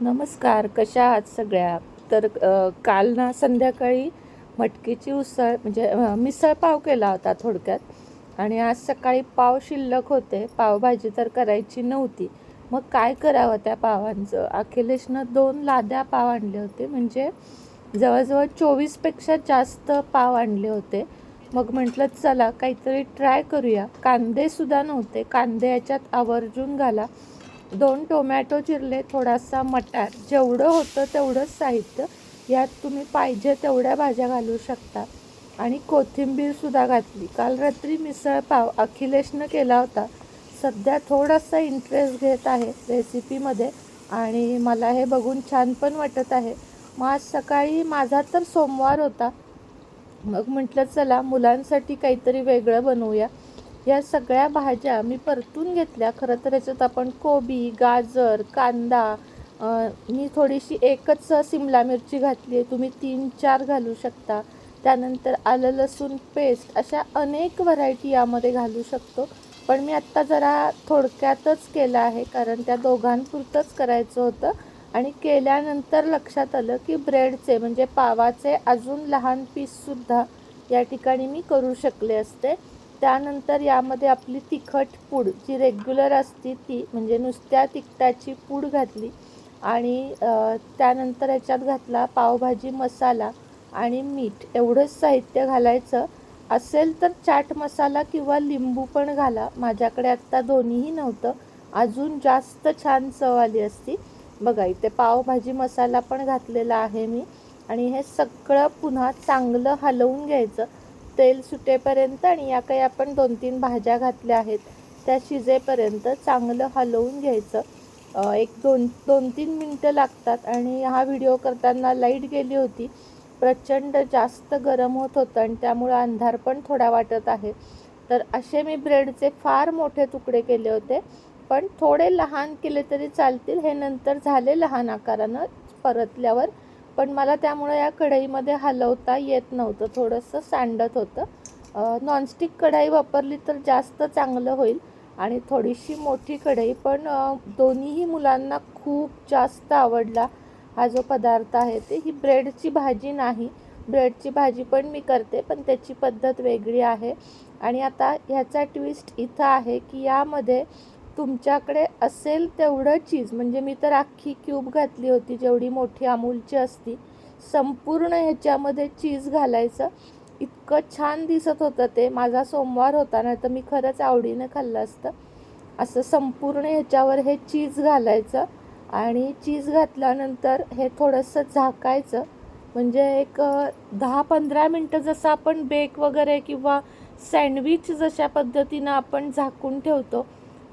नमस्कार कशा आहात सगळ्या? तर काल ना संध्याकाळी मटकीची उसळ म्हणजे मिसळपाव मिसळ पाव केला होता थोडक्यात. आणि आज सकाळी पाव शिल्लक होते. पावभाजी तर करायची नव्हती. मग काय करावं त्या पावांचं? अखिलेशनं दोन लाद्या पाव आणले होते. म्हणजे जवळजवळ चोवीसपेक्षा जास्त पाव आणले होते. मग म्हटलं चला काहीतरी ट्राय करूया. कांदेसुद्धा नव्हते. कांदे याच्यात आवर्जून घाला. दोन टोमॅटो चिरले थोडासा मटार जेवढं होतं तेवढंच साहित्य. यात तुम्ही पाहिजे तेवढ्या भाज्या घालू शकता. आणि कोथिंबीरसुद्धा घातली. काल रात्री मिसळ पाव अखिलेशनं केला होता. सध्या थोडासा इंटरेस्ट घेत आहे रेसिपीमध्ये आणि मला हे बघून छान पण वाटत आहे. मग आज सकाळी माझा तर सोमवार होता. मग म्हटलं चला मुलांसाठी काहीतरी वेगळं बनवूया. या सगळ्या भाज्या मी परतून घेतल्या. खरं तर याच्यात आपण कोबी गाजर कांदा मी थोडीशी एकच सिमला मिरची घातली आहे. तुम्ही तीन चार घालू शकता. त्यानंतर आलं लसूण पेस्ट अशा अनेक व्हरायटी यामध्ये घालू शकतो. पण मी आत्ता जरा थोडक्यातच केलं आहे कारण त्या दोघांपुरतंच करायचं होतं. आणि केल्यानंतर लक्षात आलं की ब्रेडचे म्हणजे पावाचे अजून लहान पीससुद्धा या ठिकाणी मी करू शकले असते. त्यानंतर यामध्ये आपली तिखट पूड जी रेग्युलर असते ती म्हणजे नुसत्या तिखटाची पूड घातली आणि त्यानंतर याच्यात घातला पावभाजी मसाला आणि मीठ. एवढंच साहित्य घालायचं. असेल तर चाट मसाला किंवा लिंबू पण घाला. माझ्याकडे आत्ता दोन्हीही नव्हतं. अजून जास्त छान चव आली असती. बघा इथे पावभाजी मसाला पण घातलेला आहे मी. आणि हे सगळं पुन्हा चांगलं हलवून घ्यायचं. तेल सुटेपर्यंत आणि या काही आपण दोन तीन भाज्या घातल्या आहेत त्या शिजेपर्यंत चांगलं हलवून घ्यायचं. एक दोन दोन तीन मिनटं लागतात आणि हा व्हिडिओ करताना लाइट गेली होती. प्रचंड जास्त गरम होत होतं आणि त्यामुळं अंधार पण थोडा वाटत आहे. तर असे मी ब्रेडचे फार मोठे तुकडे केले होते पण थोडे लहान केले तरी चालतील. हे नंतर झाले लहान आकारानं परतल्यावर पण मला त्यामुळं या कढईमध्ये हलवता येत नव्हतं. थोडंसं सांडत होतं. नॉनस्टिक कढाई वापरली तर जास्त चांगलं होईल आणि थोडीशी मोठी कढई. पण दोन्हीही मुलांना खूप जास्त आवडला हा जो पदार्थ आहे ते. ही ब्रेडची भाजी नाही. ब्रेडची भाजी पण मी करते पण त्याची पद्धत वेगळी आहे. आणि आता ह्याचा ट्विस्ट इथं आहे की यामध्ये तुमच्याकडे असेल तेवढं चीज. म्हणजे मी तर अख्खी क्यूब घातली होती जेवढी मोठी अमूलची असती. संपूर्ण ह्याच्यामध्ये चीज घालायचं. इतकं छान दिसत होतं ते. माझा सोमवार होता ना तर मी खरंच आवडीनं खाल्लं असतं. असं संपूर्ण ह्याच्यावर हे चीज घालायचं आणि चीज घातल्यानंतर हे थोडंसं झाकायचं. म्हणजे एक दहा पंधरा मिनटं जसं आपण बेक वगैरे किंवा सँडविच जशा पद्धतीनं आपण झाकून ठेवतो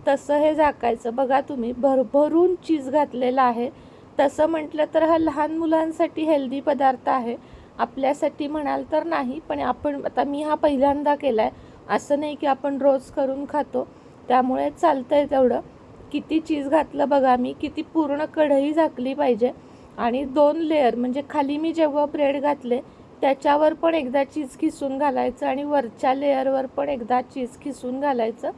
तसं हे झाकायचं. बघा तुम्ही भरभरून चीज घातलेलं आहे. तसं म्हटलं तर हा लहान मुलांसाठी हेल्दी पदार्थ आहे. आपल्यासाठी म्हणाल तर नाही पण आपण आता मी हा पहिल्यांदा केला आहे असं नाही की आपण रोज करून खातो. त्यामुळे चालतं आहे तेवढं. किती चीज घातलं बघा मी किती पूर्ण कढई झाकली पाहिजे. आणि दोन लेअर म्हणजे खाली मी जेव्हा ब्रेड घातले त्याच्यावर पण एकदा चीज खिसून घालायचं आणि वरच्या लेअरवर पण एकदा चीज खिसून घालायचं.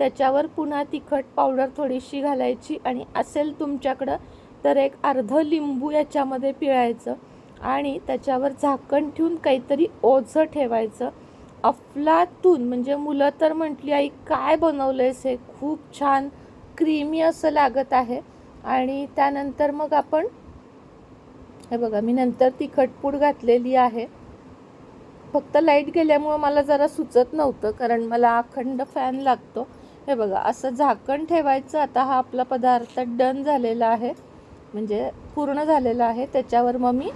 त्याच्यावर पुन्हा तिखट पावडर थोडीशी घालायची आणि असेल तुमच्याकडं तर एक अर्ध लिंबू याच्यामध्ये पिळायचं आणि त्याच्यावर झाकण ठेवून काहीतरी ओझं ठेवायचं. अफलातून म्हणजे मुलं तर म्हटली आई काय बनवलंयस हे? खूप छान क्रीमी असं लागत आहे. आणि त्यानंतर मग आपण हे बघा मी नंतर तिखटपूड घातलेली आहे. फक्त लाइट गेल्यामुळं मला जरा सुचत नव्हतं कारण मला अखंड फॅन लागतो. हे बघा असं झाकण ठेवायचं. आता हा आपला पदार्थ डन झालेला आहे. म्हणजे पूर्ण झालेला आहे. त्याच्यावर मग मी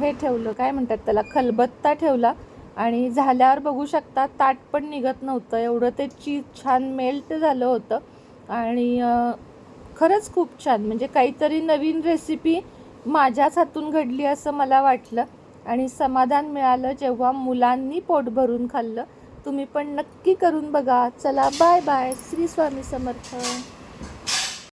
हे ठेवलं. काय म्हणतात त्याला? खलबत्ता ठेवला. आणि झाल्यावर बघू शकता ताट पण निघत नव्हतं. एवढं ते चीज छान मेल्ट झालं होतं. आणि खरंच खूप छान. म्हणजे काहीतरी नवीन रेसिपी माझ्याच हातून घडली असं मला वाटलं. आणि समाधान मिळालं जेव्हा मुलांनी पोट भरून खाल्लं. तुम्ही पण नक्की करून बघा. चला बाय बाय श्री स्वामी समर्थ.